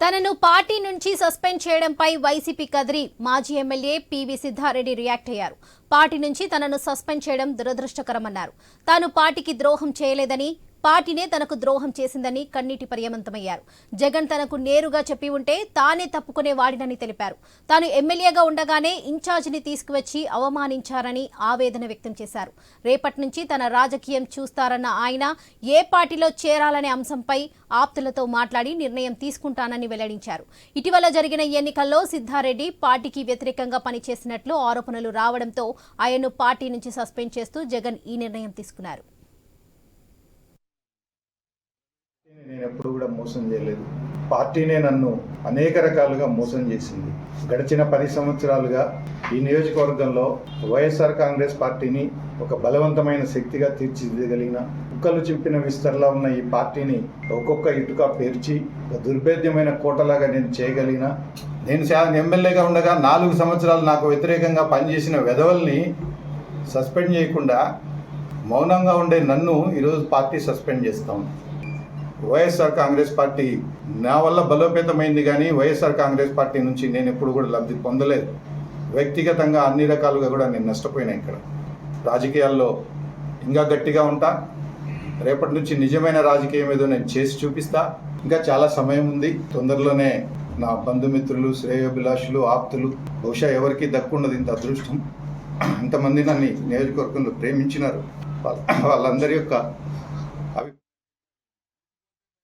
తనను పార్టీ నుంచి సస్పెండ్ చేయడంపై వైసీపీ కదిరి మాజీ ఎమ్మెల్యే పివి సిద్ధారెడ్డి రియాక్ట్ అయ్యారు. పార్టీ నుంచి తనను సస్పెండ్ చేయడం దురదృష్టకరమన్నారు. తాను పార్టీకి ద్రోహం చేయలేదని పార్టీనే తనకు ద్రోహం చేసిందని కన్నీటి పర్యమంతమయ్యారు. జగన్ తనకు నేరుగా చెప్పి ఉంటే తానే తప్పుకునే వాడినని తెలిపారు. తాను ఎమ్మెల్యేగా ఉండగానే ఇన్ఛార్జిని తీసుకువచ్చి అవమానించారని ఆవేదన వ్యక్తం చేశారు. రేపటి నుంచి తన రాజకీయం చూస్తారన్న ఆయన ఏ పార్టీలో చేరాలనే అంశంపై ఆప్తులతో మాట్లాడి నిర్ణయం తీసుకుంటానని వెల్లడించారు. ఇటీవల జరిగిన ఎన్నికల్లో సిద్ధారెడ్డి పార్టీకి వ్యతిరేకంగా పనిచేసినట్లు ఆరోపణలు రావడంతో ఆయన్ను పార్టీ నుంచి సస్పెండ్ చేస్తూ జగన్ ఈ నిర్ణయం తీసుకున్నారు. నేను ఎప్పుడు కూడా మోసం చేయలేదు. పార్టీనే నన్ను అనేక రకాలుగా మోసం చేసింది. గడిచిన పది సంవత్సరాలుగా ఈ నియోజకవర్గంలో వైఎస్ఆర్ కాంగ్రెస్ పార్టీని ఒక బలవంతమైన శక్తిగా తీర్చిదిద్దగలిగిన కుక్కలు చింపిన విస్తరలా ఉన్న ఈ పార్టీని ఒక్కొక్క ఇటుక పేర్చి ఒక దుర్భేద్యమైన కోటలాగా నేను చేయగలిగిన నేను ఎమ్మెల్యేగా ఉండగా నాలుగు సంవత్సరాలు నాకు వ్యతిరేకంగా పనిచేసిన వెధవల్ని సస్పెండ్ చేయకుండా మౌనంగా ఉండే నన్ను ఈరోజు పార్టీ సస్పెండ్ చేస్తాం. వైఎస్ఆర్ కాంగ్రెస్ పార్టీ నా వల్ల బలోపేతమైంది కానీ వైఎస్ఆర్ కాంగ్రెస్ పార్టీ నుంచి నేను ఎప్పుడు కూడా లబ్ధి పొందలేదు. వ్యక్తిగతంగా అన్ని రకాలుగా కూడా నేను నష్టపోయినా ఇక్కడ. రాజకీయాల్లో ఇంకా గట్టిగా ఉంటా. రేపటి నుంచి నిజమైన రాజకీయం ఏదో నేను చేసి చూపిస్తా. ఇంకా చాలా సమయం ఉంది. తొందరలోనే నా బంధుమిత్రులు శ్రేయోభిలాషులు ఆప్తులు బహుశా ఎవరికి దక్కుండదు ఇంత అదృష్టం. ఇంతమంది నన్ను నియోజకవర్గంలో ప్రేమించినారు. వాళ్ళ- వాళ్ళందరి యొక్క